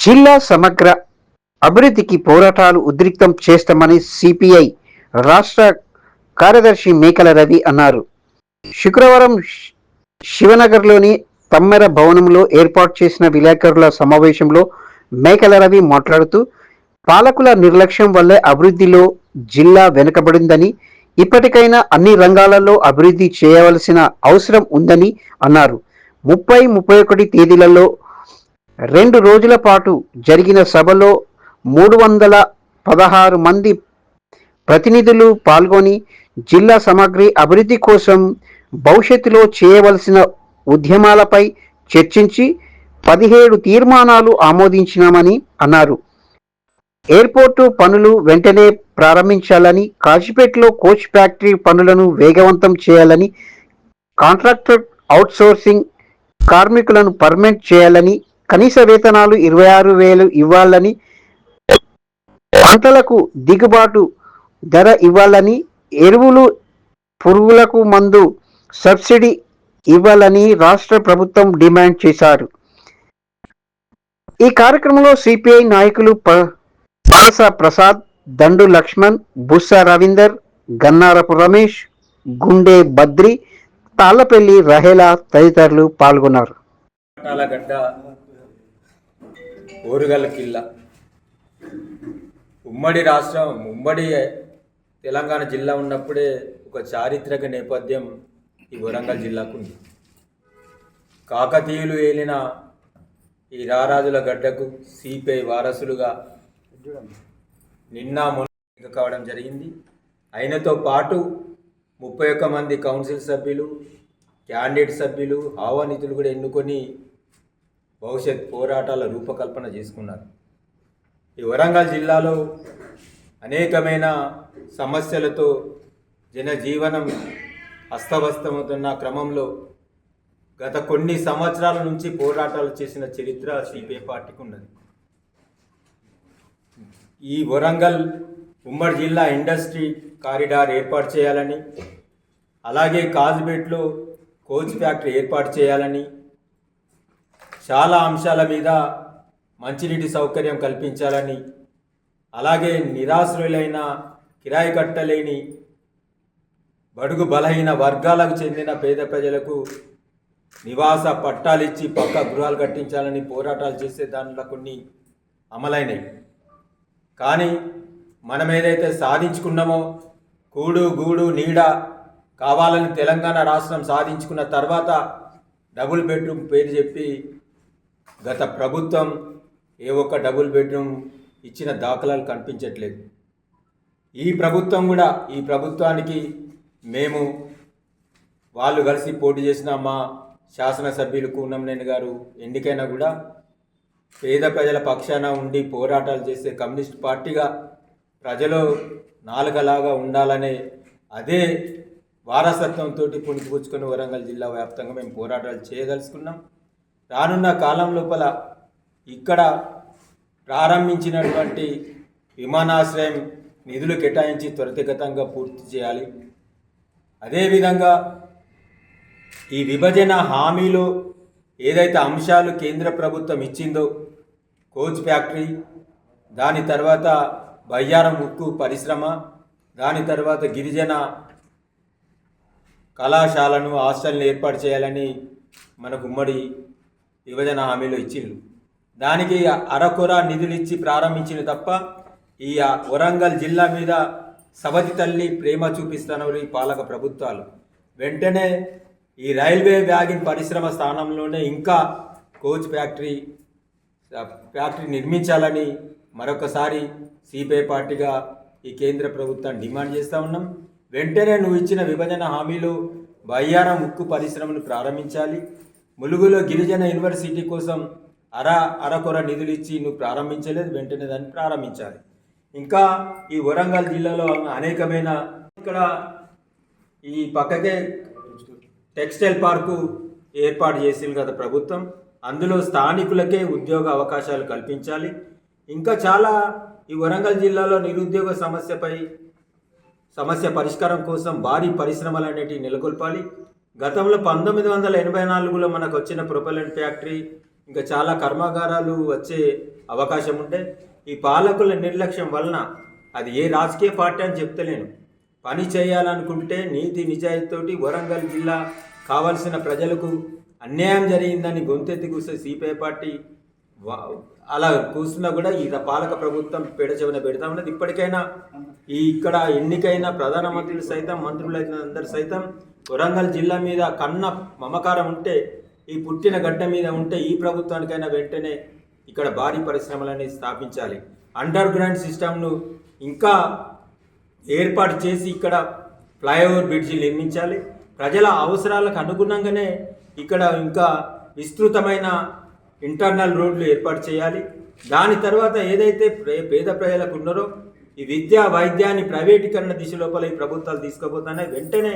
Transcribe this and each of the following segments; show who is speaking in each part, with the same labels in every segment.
Speaker 1: జిల్లా సమగ్ర అభివృద్ధికి పోరాటాలు ఉద్రిక్తం చేస్తామని సిపిఐ రాష్ట్ర కార్యదర్శి మేకల రవి అన్నారు. శుక్రవారం శివనగర్లోని తమ్మెర భవనంలో ఏర్పాటు చేసిన విలేకరుల సమావేశంలో మేకల రవి మాట్లాడుతూ పాలకుల నిర్లక్ష్యం వల్లే అభివృద్ధిలో జిల్లా వెనుకబడిందని ఇప్పటికైనా అన్ని రంగాలలో అభివృద్ధి చేయవలసిన అవసరం ఉందని అన్నారు. ముప్పై ముప్పై ఒకటి తేదీలలో రెండు రోజుల పాటు జరిగిన సభలో మూడు వందల పదహారు మంది ప్రతినిధులు పాల్గొని జిల్లా సమగ్రి అభివృద్ధి కోసం భవిష్యత్తులో చేయవలసిన ఉద్యమాలపై చర్చించి పదిహేడు తీర్మానాలు ఆమోదించినామని అన్నారు. ఎయిర్పోర్టు పనులు వెంటనే ప్రారంభించాలని కాశీపేటలో కోచ్ ఫ్యాక్టరీ పనులను వేగవంతం చేయాలని కాంట్రాక్టర్ అవుట్సోర్సింగ్ కార్మికులను పర్మనెంట్ చేయాలని కనీస వేతనాలు ఇరవై ఆరు వేలు ఇవ్వాలని పంటలకు దిగుబాటు ధర ఇవ్వాలని ఎరువులు పురుగులకు మందు సబ్సిడీ ఇవ్వాలని రాష్ట్ర ప్రభుత్వం డిమాండ్ చేశారు. ఈ కార్యక్రమంలో సిపిఐ నాయకులు ప- సరస ప్రసాద్ దండు లక్ష్మణ్ బుస్స రవీందర్ గన్నారపు రమేష్ గుండె బద్రి తాళ్ళపల్లి రహేలా తదితరులు పాల్గొన్నారు.
Speaker 2: పట్టాలగడ్డ ఓరుగల కిల్ల. ఉమ్మడి రాష్ట్రం ఉమ్మడి తెలంగాణ జిల్లా ఉన్నప్పుడే ఒక చారిత్రక నేపథ్యం ఈ వరంగల్ జిల్లాకు ఉంది. కాకతీయులు ఏలిన ఈ రారాజుల గడ్డకు సిపిఐ వారసులుగా నిన్న మొన్న కావడం జరిగింది. ఆయనతో పాటు ముప్పై ఒక్క మంది కౌన్సిల్ సభ్యులు క్యాండిడేట్ సభ్యులు ఆహ్వానితులు కూడా ఎన్నుకొని భవిష్యత్ పోరాటాల రూపకల్పన చేసుకున్నారు. ఈ వరంగల్ జిల్లాలో అనేకమైన సమస్యలతో జనజీవనం అస్తవ్యస్తమవుతున్న క్రమంలో గత కొన్ని సంవత్సరాల నుంచి పోరాటాలు చేసిన చరిత్ర సిపిఐ పార్టీకి ఉన్నది. ఈ వరంగల్ ఉమ్మడి జిల్లా ఇండస్ట్రీ కారిడార్ ఏర్పాటు చేయాలని అలాగే కాజ్పేట్లో కోచ్ ఫ్యాక్టరీ ఏర్పాటు చేయాలని చాలా అంశాల మీద మంచినీటి సౌకర్యం కల్పించాలని అలాగే నిరాశ్రులైన కిరాయి కట్టలేని బడుగు బలహీన వర్గాలకు చెందిన పేద ప్రజలకు నివాస పట్టాలిచ్చి పక్క గృహాలు కట్టించాలని పోరాటాలు చేసే దానిలో కొన్ని అమలైనవి. కానీ మనం ఏదైతే సాధించుకున్నామో కూడు గూడు నీడ కావాలని తెలంగాణ రాష్ట్రం సాధించుకున్న తర్వాత డబుల్ బెడ్రూమ్ పేరు చెప్పి గత ప్రభుత్వం ఏ ఒక్క డబుల్ బెడ్రూమ్ ఇచ్చిన దాఖలాలు కనిపించట్లేదు. ఈ ప్రభుత్వం కూడా ఈ ప్రభుత్వానికి మేము వాళ్ళు కలిసి పోటీ చేసిన మా శాసనసభ్యులు కూనంనేని గారు ఎన్నికైనా కూడా పేద ప్రజల పక్షాన ఉండి పోరాటాలు చేసే కమ్యూనిస్ట్ పార్టీగా ప్రజలు నాలుగలాగా ఉండాలనే అదే వారసత్వంతో పుణికిపుచ్చుకొని వరంగల్ జిల్లా వ్యాప్తంగా మేము పోరాటాలు చేయదలుచుకున్నాం. రానున్న కాలం లోపల ఇక్కడ ప్రారంభించినటువంటి విమానాశ్రయం నిధులు కేటాయించి త్వరితగతంగా పూర్తి చేయాలి. అదేవిధంగా ఈ విభజన హామీలో ఏదైతే అంశాలు కేంద్ర ప్రభుత్వం ఇచ్చిందో కోచ్ ఫ్యాక్టరీ దాని తర్వాత బయ్యారం ఉక్కు పరిశ్రమ దాని తర్వాత గిరిజన కళాశాలను హాస్టల్ని ఏర్పాటు చేయాలని మనకు ఉమ్మడి యువజన హామీలో ఇచ్చిండ్రు. దానికి అరకొర నిధులు ఇచ్చి ప్రారంభించిన తప్ప ఈ వరంగల్ జిల్లా మీద సవతి తల్లి ప్రేమ చూపిస్తున్నారు ఈ పాలక ప్రభుత్వాలు. వెంటనే ఈ రైల్వే వ్యాగిన్ పరిశ్రమ స్థానంలోనే ఇంకా కోచ్ ఫ్యాక్టరీ ఫ్యాక్టరీ నిర్మించాలని మరొకసారి సిపిఐ పార్టీగా ఈ కేంద్ర ప్రభుత్వాన్ని డిమాండ్ చేస్తూ ఉన్నాం. వెంటనే నువ్వు ఇచ్చిన విభజన హామీలు బయ్యారం ఉక్కు పరిశ్రమను ప్రారంభించాలి. ములుగులో గిరిజన యూనివర్సిటీ కోసం అర అరకొర నిధులు ఇచ్చి నువ్వు ప్రారంభించలేదు వెంటనే దాన్ని ప్రారంభించాలి. ఇంకా ఈ వరంగల్ జిల్లాలో అనేకమైన ఇక్కడ ఈ పక్కకే టెక్స్టైల్ పార్కు ఏర్పాటు చేసింది కదా ప్రభుత్వం. అందులో స్థానికులకే ఉద్యోగ అవకాశాలు కల్పించాలి. ఇంకా చాలా ఈ వరంగల్ జిల్లాలో నిరుద్యోగ సమస్యపై సమస్య పరిష్కారం కోసం భారీ పరిశ్రమలు అనేటివి నెలకొల్పాలి. గతంలో పంతొమ్మిది వందల ఎనభై నాలుగులో మనకు వచ్చిన ప్రొపెలెంట్ ఫ్యాక్టరీ ఇంకా చాలా కర్మాగారాలు వచ్చే అవకాశం ఉంటే ఈ పాలకుల నిర్లక్ష్యం వలన అది ఏ రాజకీయ పార్టీ అని చెప్తలేను. పని చేయాలనుకుంటే నీతి నిజాయితీతోటి వరంగల్ జిల్లా కావలసిన ప్రజలకు అన్యాయం జరిగిందని గొంతెత్తి కూసే సిపిఐ పార్టీ అలా కూర్చున్నా కూడా ఈ పాలక ప్రభుత్వం పేడ చెవిన పెడతా ఉన్నది. ఇప్పటికైనా ఈ ఇక్కడ ఎన్నికైన ప్రధానమంత్రులు సైతం మంత్రులైన అందరు సైతం వరంగల్ జిల్లా మీద కన్న మమకారం ఉంటే ఈ పుట్టిన గడ్డ మీద ఉంటే ఈ ప్రభుత్వానికైనా వెంటనే ఇక్కడ భారీ పరిశ్రమలని స్థాపించాలి. అండర్ గ్రౌండ్ సిస్టమ్ను ఇంకా ఏర్పాటు చేసి ఇక్కడ ఫ్లైఓవర్ బ్రిడ్జి నిర్మించాలి. ప్రజల అవసరాలకు అనుగుణంగానే ఇక్కడ ఇంకా విస్తృతమైన ఇంటర్నల్ రోడ్లు ఏర్పాటు చేయాలి. దాని తర్వాత ఏదైతే పేద ప్రజలకు ఉన్నారో ఈ విద్యా వైద్యాన్ని ప్రైవేటీకరణ దిశ లోపల ఈ ప్రభుత్వాలు తీసుకుపోతున్నాయి. వెంటనే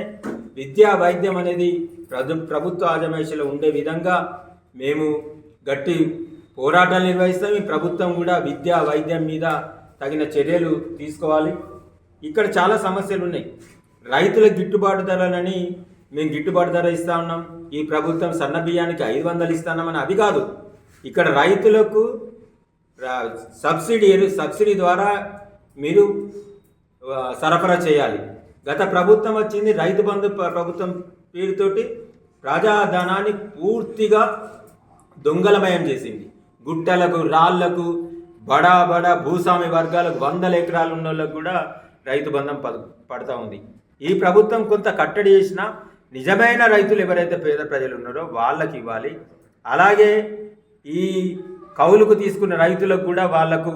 Speaker 2: విద్యా వైద్యం అనేది ప్రభు ప్రభుత్వ ఆజమాయిషిలో ఉండే విధంగా మేము గట్టి పోరాటాలు నిర్వహిస్తాం. ఈ ప్రభుత్వం కూడా విద్యా వైద్యం మీద తగిన చర్యలు తీసుకోవాలి. ఇక్కడ చాలా సమస్యలు ఉన్నాయి. రైతుల గిట్టుబాటు ధరలని మేము గిట్టుబాటు ధర ఇస్తా ఉన్నాం. ఈ ప్రభుత్వం సన్న బియ్యానికి ఐదు వందలు ఇస్తామని అది కాదు. ఇక్కడ రైతులకు సబ్సిడీ సబ్సిడీ ద్వారా మీరు సరఫరా చేయాలి. గత ప్రభుత్వం వచ్చింది రైతు బంధు ప్రభుత్వం పేరుతోటి ప్రజాధనాన్ని పూర్తిగా దొంగలమయం చేసింది. గుట్టలకు రాళ్ళకు బడా బడా భూస్వామి వర్గాలకు వందల ఎకరాలు ఉన్న వాళ్ళకు కూడా రైతు బంధం పద పడతా ఉంది. ఈ ప్రభుత్వం కొంత కట్టడి చేసినా నిజమైన రైతులు ఎవరైతే పేద ప్రజలు ఉన్నారో వాళ్ళకి ఇవ్వాలి. అలాగే ఈ కౌలుకు తీసుకున్న రైతులకు కూడా వాళ్ళకు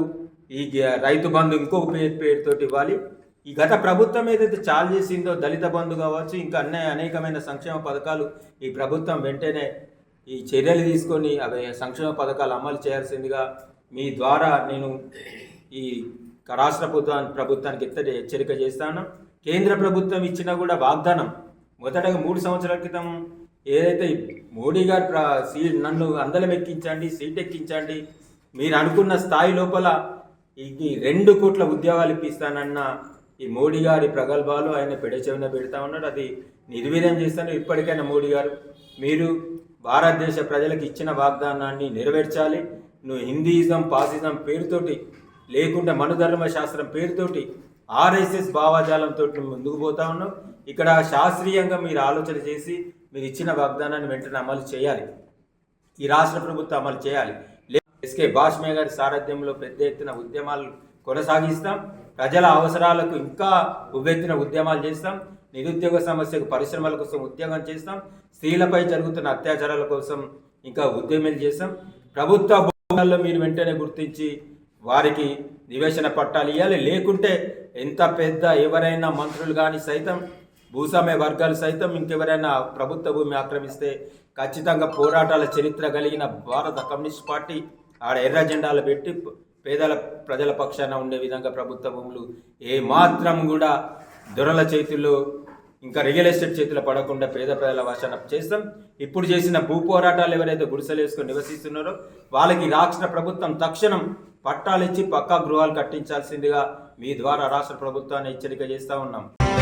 Speaker 2: ఈ గ- రైతు బంధు ఇంకో పేరు పేరుతోటి ఇవ్వాలి. ఈ గత ప్రభుత్వం ఏదైతే చాలు చేసిందో దళిత బంధు కావచ్చు ఇంకా అన్నీ అనేకమైన సంక్షేమ పథకాలు ఈ ప్రభుత్వం వెంటనే ఈ చర్యలు తీసుకొని అవి సంక్షేమ పథకాలు అమలు చేయాల్సిందిగా మీ ద్వారా నేను ఈ రాష్ట్ర ప్రభుత్వాన్ని ప్రభుత్వానికి ఎత్తడి హెచ్చరిక చేస్తాను. కేంద్ర ప్రభుత్వం ఇచ్చిన కూడా వాగ్దానం మొదటగా మూడు సంవత్సరాల క్రితం ఏదైతే మోడీ గారు ప్ర సీ నన్ను అందలం ఎక్కించండి సీట్ ఎక్కించండి మీరు అనుకున్న స్థాయి లోపల ఈ రెండు కోట్ల ఉద్యోగాలు ఇప్పిస్తానన్న ఈ మోడీ గారి ప్రగల్భాలు ఆయన పెడచెవిన పెడతా ఉన్నాడు. అది నిర్వీర్యం చేస్తాను. ఇప్పటికైనా మోడీ గారు మీరు భారతదేశ ప్రజలకు ఇచ్చిన వాగ్దానాన్ని నెరవేర్చాలి. నువ్వు హిందీయిజం పాసిజం పేరుతోటి లేకుండా మనుధర్మ శాస్త్రం పేరుతోటి ఆర్ఎస్ఎస్ భావాజాలంతో ముందుకు పోతా ఉన్నావు. ఇక్కడ శాస్త్రీయంగా మీరు ఆలోచన చేసి మీరు ఇచ్చిన వాగ్దానాన్ని వెంటనే అమలు చేయాలి. ఈ రాష్ట్ర ప్రభుత్వం అమలు చేయాలి. లే- ఎస్కే బాష్మే గారి సారథ్యంలో పెద్ద ఎత్తున ఉద్యమాలు కొనసాగిస్తాం. ప్రజల అవసరాలకు ఇంకా ఉవ్వెత్తిన ఉద్యమాలు చేస్తాం. నిరుద్యోగ సమస్యకు పరిశ్రమల కోసం ఉద్యోగం చేస్తాం. స్త్రీలపై జరుగుతున్న అత్యాచారాల కోసం ఇంకా ఉద్యమాలు చేస్తాం. ప్రభుత్వ భూములలో మీరు వెంటనే గుర్తించి వారికి నివేశన పట్టాలు ఇవ్వాలి లేకుంటే ఎంత పెద్ద ఎవరైనా మంత్రులు కానీ సైతం భూస్వామ్య వర్గాలు సైతం ఇంకెవరైనా ప్రభుత్వ భూమి ఆక్రమిస్తే ఖచ్చితంగా పోరాటాల చరిత్ర కలిగిన భారత కమ్యూనిస్ట్ పార్టీ ఆడ ఎర్ర జెండాలు పెట్టి పేదల ప్రజల పక్షాన ఉండే విధంగా ప్రభుత్వ భూములు ఏమాత్రం కూడా దొరల చేతుల్లో ఇంకా రియల్ ఎస్టేట్ చేతిలో పడకుండా పేద ప్రజల వాసన చేస్తాం. ఇప్పుడు చేసిన భూ పోరాటాలు ఎవరైతే గుడిసెలు వేసుకొని నివసిస్తున్నారో వాళ్ళకి రాష్ట్ర ప్రభుత్వం తక్షణం పట్టాలిచ్చి పక్కా గృహాలు కట్టించాల్సిందిగా మీ ద్వారా రాష్ట్ర ప్రభుత్వాన్ని హెచ్చరిక చేస్తూ ఉన్నాం.